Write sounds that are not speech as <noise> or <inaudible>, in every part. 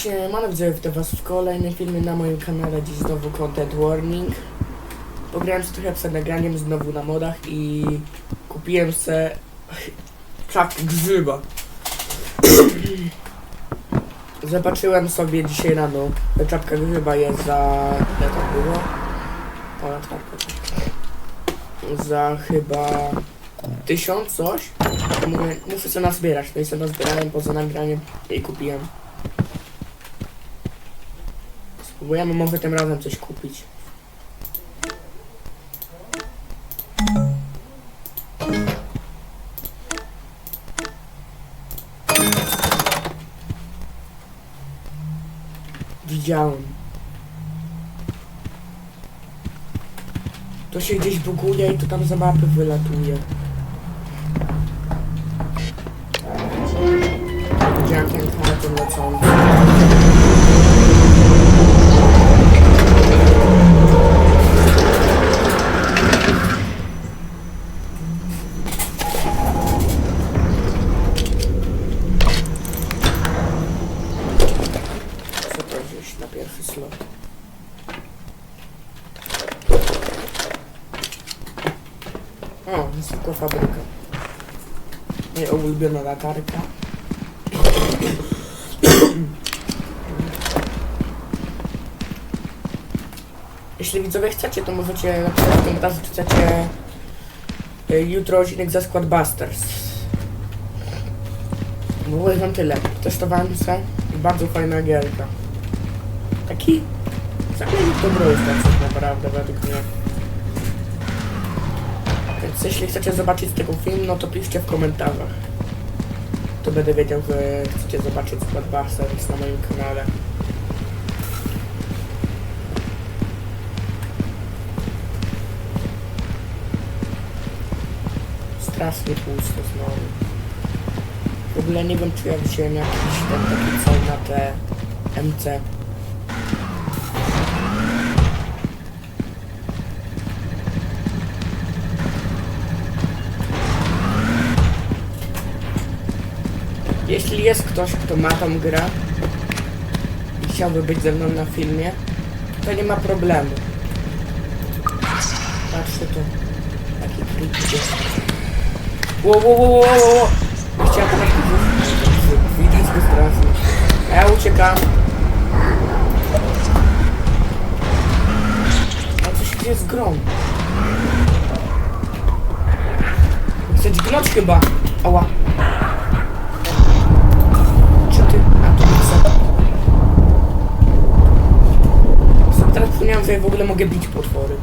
Siemano, witam was w kolejnym filmie na moim kanale, dziś znowu content warning. Pograłem sobie trochę przed nagraniem znowu na modach i kupiłem se <laughs> czapkę grzyba. <clears throat> Zobaczyłem sobie dzisiaj rano, czapka grzyba jest za... ile to było? Ponad czapkę. Za chyba... Tysiąc coś? Mówię, muszę sobie nazbierać, no i sobie nazbierałem poza nagraniem i kupiłem. Spróbujemy może tym razem coś kupić. Widziałem. To się gdzieś buguje i to tam za mapy wylatuje. Widziałem ten lecący. Co to wziąć na pierwszy slot? O, zwykła fabryka. Moja ulubiona latarka. Jeśli widzowie chcecie, to możecie napisać w komentarzu, czy chcecie y, jutro odcinek ze Squad Busters. Było wam tyle. Testowałem se bardzo fajna gierka. Taki zamiennik dobro jest tak naprawdę według mnie. Więc jeśli chcecie zobaczyć tego film, no to piszcie w komentarzach. To będę wiedział, że chcecie zobaczyć Squad Busters na moim kanale. Strasznie pusto znowu. W ogóle nie wiem, czy ja wziąłem jakiś ten taki cel na te MC. Jeśli jest ktoś, kto ma tą grę i chciałby być ze mną na filmie, to nie ma problemu. Patrzcie tu. Taki ło, ło, ło, ło. Nie Chciałem tak Widać go strasznie. A ja uciekam. A co się dzieje z grą? Chcę dźgnąć chyba. Ała. Ja w ogóle mogę bić potwory.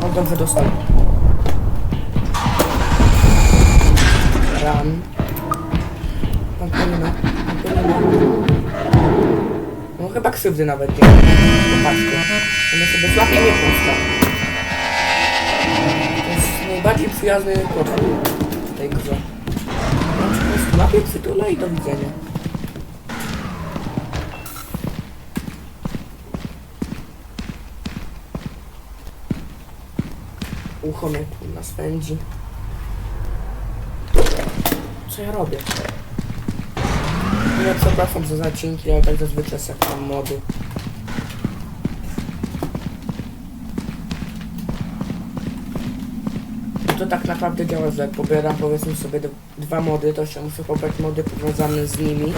O, dobrze dostał. Ran. Pampolina. Pampolina. No chyba krzywdy nawet nie. Popatrzcie. One sobie złapie nie puszcza. Najbardziej przyjazny potwór w tej grze. Łapie, przytula i do widzenia. Ucho mnie tu nas pędzi. Co ja robię? Ja przepraszam za zacinki, ale tak zazwyczaj sekam mody. To tak naprawdę działa, że jak pobieram powiedzmy sobie dwa mody, to jeszcze muszę pobrać mody powiązane z nimi,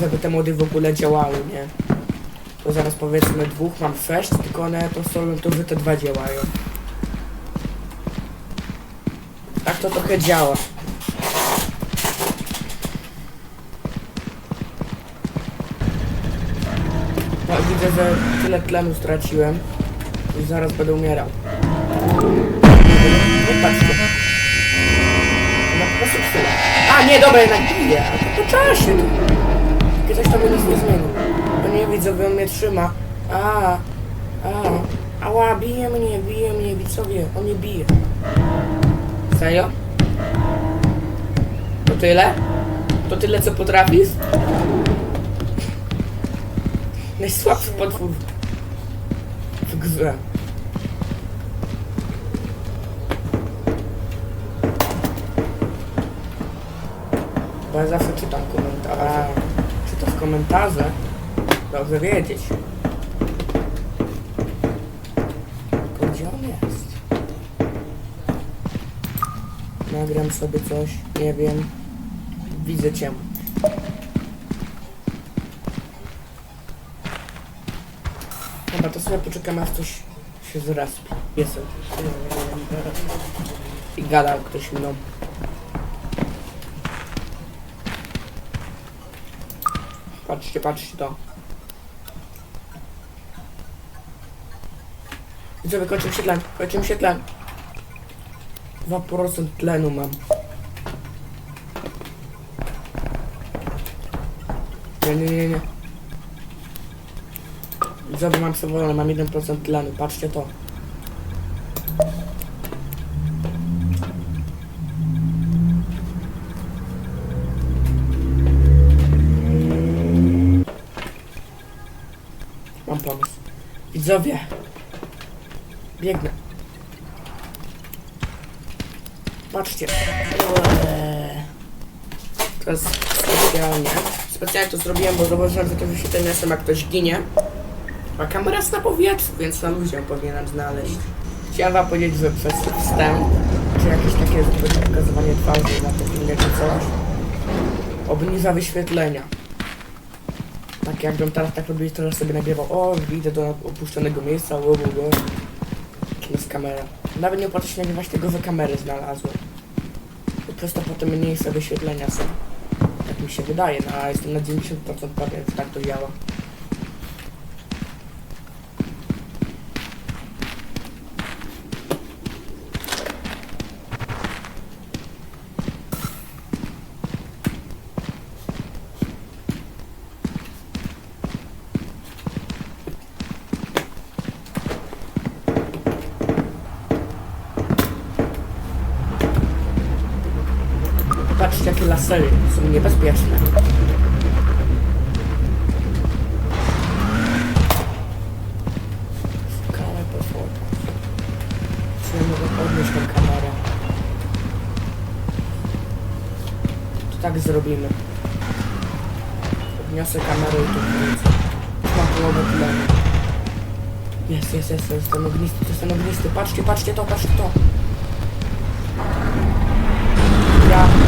żeby te mody w ogóle działały, nie? To zaraz powiedzmy dwóch, mam sześć, tylko one to są to, że te dwa działają. Tak to trochę działa. No widzę, że tyle tlenu straciłem. Już zaraz będę umierał. Nie patrzcie. No po prostu chwilę. A nie, dobra, jednak bije. To po czasie. Takie coś tam nic nie zmieni. To nie widzę, że on mnie trzyma. A, a, ała, bije mnie, bije mnie, widzowie. On mnie bije. Serio? To tyle? To tyle, co potrafisz? Najsłabszy potwór w grze. Bo ja zawsze czytam komentarze. Czytasz komentarze? Dobrze wiedzieć. Tylko Gdzie on jest? Nagram sobie coś, nie wiem. Widzę cię. Dobra, to sobie poczekamy aż coś się zrespi. Jest. I gadał ktoś mną. Patrzcie, patrzcie to. Widzowie, kończy mi się tlen, kończy mi się tlen. 2% tlenu mam. Nie, nie, nie, nie. Widzowie, mam przewolone, mam 1% tlenu, patrzcie to. Widzowie. Biegnę. Patrzcie. Eee. To jest specjalnie. Specjalnie to zrobiłem, bo zauważyłem, że to wyświetlenie jestem jak ktoś ginie. A kamera jest na powietrzu, więc na ją powinienem znaleźć. Chciałem wam powiedzieć, że przez wstęp, czy jakieś takie pokazywanie twarzy na tym filmie, czy coś, obniża wyświetlenia. Tak jakbym teraz tak robił, teraz sobie nagrywał, o, idę do opuszczonego miejsca, wo, wo. Jest kamera. Nawet nie opłaca się nagrywać tego, że kamery znalazłem. Po prostu potem mniejsze wyświetlenia są. Tak mi się wydaje, no a jestem na 90% pewien, tak to działa. Patrzcie, jakie lasery są niebezpieczne. Szukamy potwora. Czy mogę podnieść tę kamerę? To tak zrobimy. Podniosę kamerę i tu wrócę. Mam połowę tlenu. Jest, jest, jest, jest ten ognisty, to jest ognisty. Patrzcie, patrzcie to, patrzcie to. Ja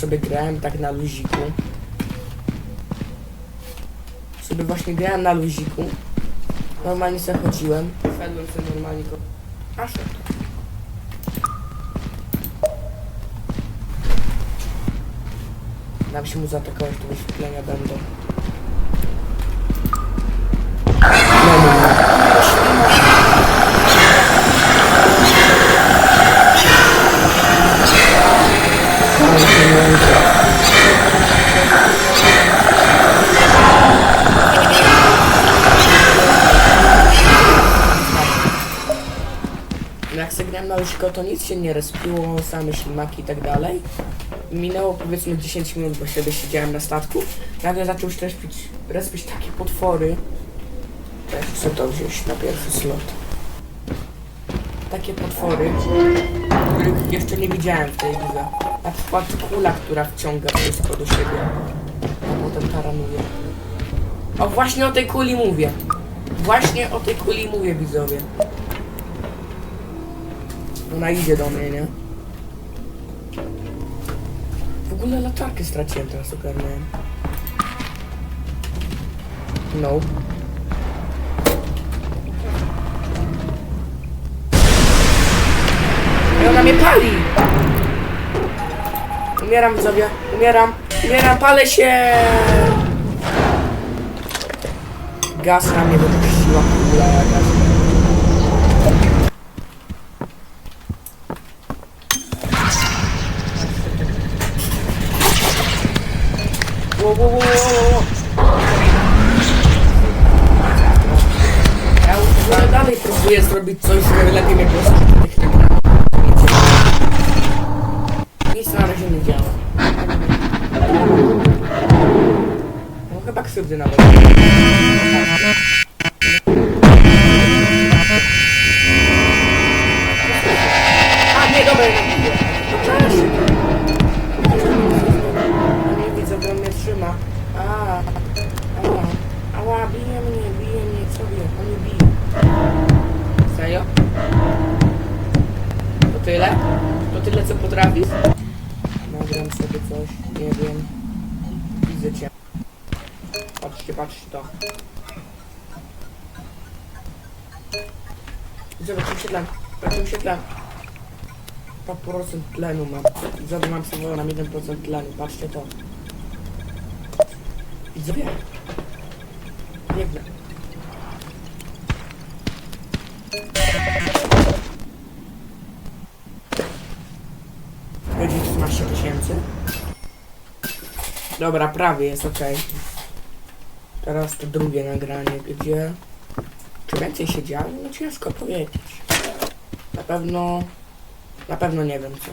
sobie grałem tak na luziku. Sobie właśnie grałem na luziku. Normalnie sobie chodziłem. Szedłem sobie normalnie go... A szedł. Dam się mu zaatakować, to wyświetlenia będą. Jak zagrałem na Łyżko, to nic się nie respiło, same ślimaki i tak dalej. Minęło powiedzmy 10 minut, bo sobie siedziałem na statku. Nagle zaczął się respić, respić takie potwory. Też chcę to wziąć na pierwszy slot. Takie potwory, których jeszcze nie widziałem w tej grze. Na przykład kula, która wciąga wszystko do siebie. A potem taranuje. O, właśnie o tej kuli mówię. Właśnie o tej kuli mówię, widzowie. Ona idzie do mnie, nie? W ogóle latarkę straciłem teraz ogarnąłem. No. I ona mnie pali! Umieram widzowie, umieram, umieram, palę się! Gaz na mnie wypuściła kula jakaś. Wo, wo. Ja już ale dalej próbuję zrobić coś, żeby lepiej mnie było krzywdy nawet. A nie, dobra, jednak nie. To czasie. Nie widzę, bo mnie trzyma. A, ała, ała, bije mnie, bije mnie, co wie, on mnie bije. Serio? To tyle? To tyle, co potrafisz? Nagram sobie coś, nie wiem. Widzę cię. Patrzcie, patrzcie to. Zobacz, czym się tlen. Czym się tlen. 2% tlenu mam. Zobacz, mam sobie na 1% tlenu. Patrzcie to. Widzowie. Biegnę. Będzie 13 tysięcy. Dobra, prawie jest ok. Teraz to drugie nagranie, gdzie... Czy więcej się działo? No ciężko powiedzieć. Na pewno... Na pewno nie wiem co.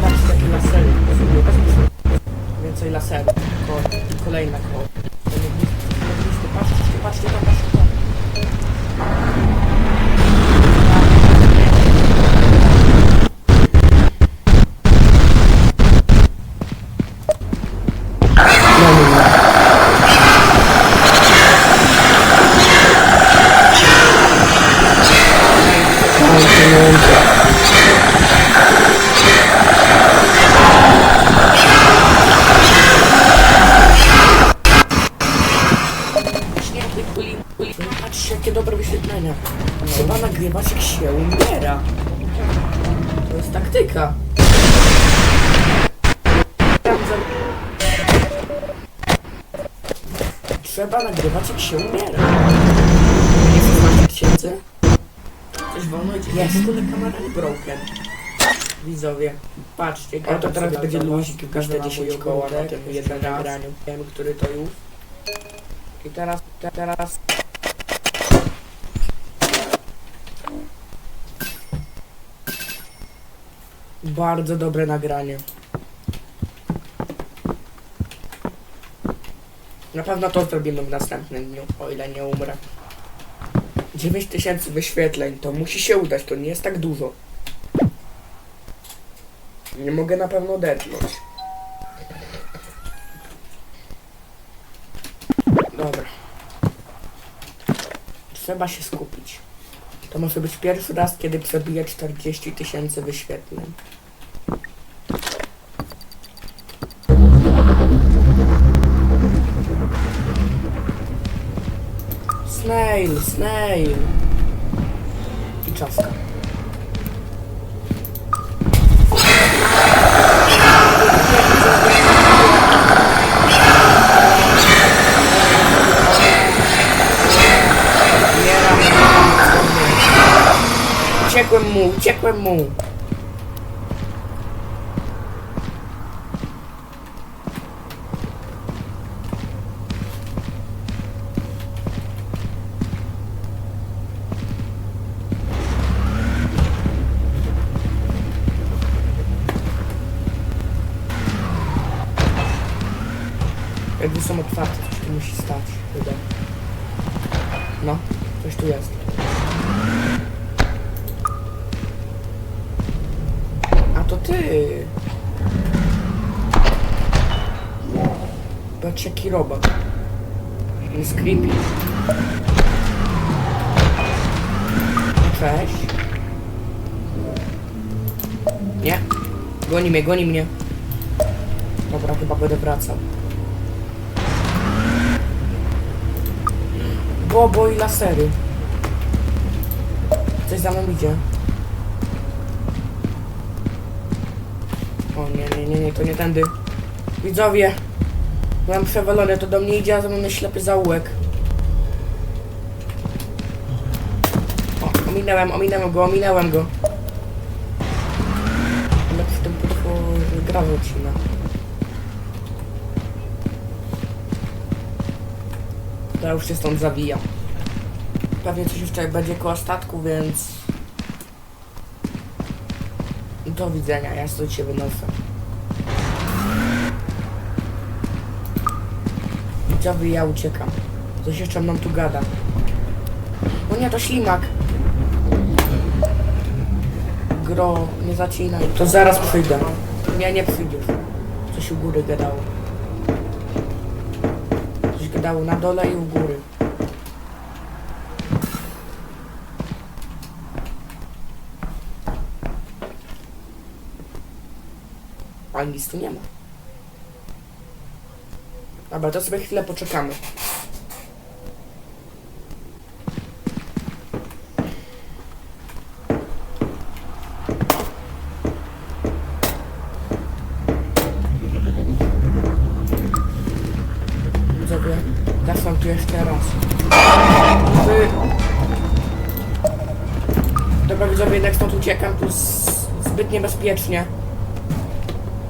Patrzcie, takie lasery. Więcej laserów. Ko kolejna koło. Patrzcie, patrzcie to, patrzcie kuli. Patrzcie, jakie dobre wyświetlenia. Trzeba nagrywać jak się umiera. To jest taktyka. Trzeba nagrywać jak się umiera. Jest 16 tysięcy? Coś wolno idzie. Jest. W ogóle kamera nie broken. Widzowie, patrzcie, A to teraz będzie luzik, każde każde 10 10 koła koła na tym jednym nagraniu. Wiem, który to już. I teraz, te, teraz... Bardzo dobre nagranie. Na pewno to zrobimy w następnym dniu, o ile nie umrę. 9000 wyświetleń, to musi się udać, to nie jest tak dużo. Nie mogę na pewno odetchnąć. Dobra. Trzeba się skupić. To może być pierwszy raz, kiedy przebiję 40 tysięcy wyświetleń. Snail, snail. I czaska. Uciekłem mu, uciekłem mu. Cześć. Nie. Goni mnie, goni mnie. Dobra, chyba będę wracał. Bobo i lasery. Coś za mną idzie. O nie, nie, nie, nie, to nie tędy. Widzowie, Mam przewalone, to do mnie idzie, a za mną ślepy zaułek. Ominąłem, go, ominąłem go. Ale w tym potworze gra odcina. Ja już się stąd zawijam. Pewnie coś jeszcze będzie koło statku, więc... Do widzenia, ja stąd się wynoszę. Widzowie, ja uciekam. Coś jeszcze nam tu gada. O nie, to ślimak. Gro, nie zacinaj. To zaraz przyjdę. Nie, nie przyjdziesz. Coś u góry gadało. Coś gadało na dole i u góry. Ale nic tu nie ma. Dobra, to sobie chwilę poczekamy. Zbyt niebezpiecznie.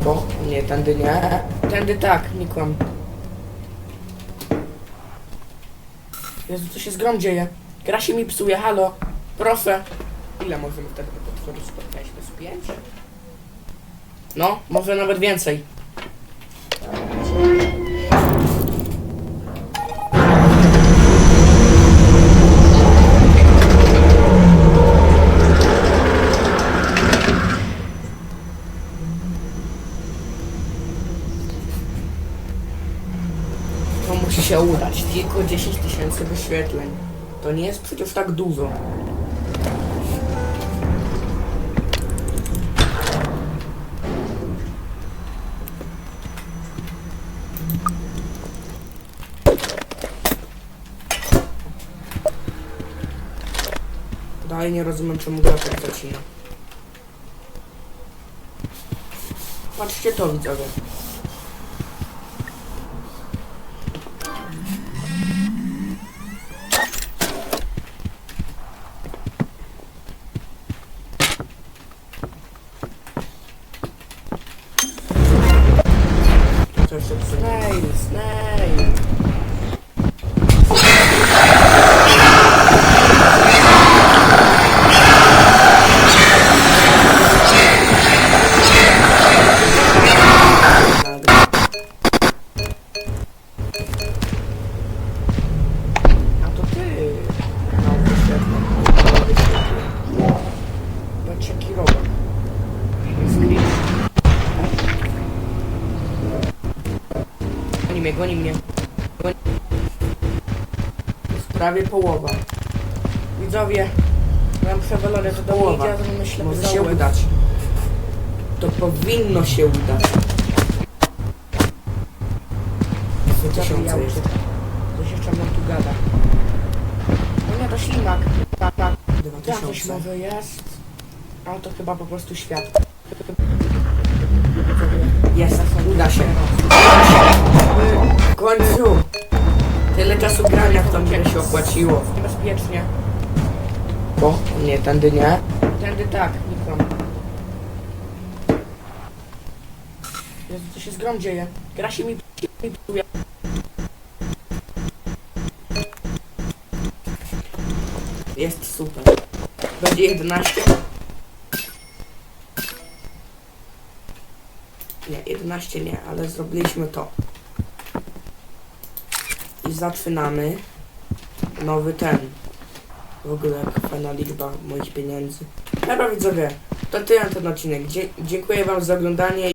O, nie, tędy nie. Tędy tak, nie kłam. Jezu, co się z grom dzieje? Gra się mi psuje, halo. Proszę. Ile możemy wtedy potworzyć spotkać? To z pięć? No, może nawet więcej. Musi się udać. Tylko 10 tysięcy wyświetleń. To nie jest przecież tak dużo. Dalej nie rozumiem czemu gra tak zacina. Patrzcie to widzowie. To jeszcze Goni mnie, goni mnie. Goni... Jest prawie połowa. Widzowie, mam przewalone, to do Połowa. idzie, a to myślę, Może się udać. To powinno się udać. Co tysiące jest. Coś jeszcze nam tu gada. No nie, to ślimak. Tak, tak. Dwa coś może jest. Ale to chyba po prostu świat. Jest, uda się. W końcu! Tyle czasu grania w tą grę się opłaciło. Niebezpiecznie. O, nie, tędy nie. Tędy tak, kłam. Jezu, co się z grom dzieje? Gra się mi mi psuje. Jest super. Będzie 11. Nie, 11 nie, ale zrobiliśmy to. Zaczynamy nowy ten. W ogóle fajna liczba moich pieniędzy. Dobra widzowie, to tyle na ten odcinek. Dzie dziękuję wam za oglądanie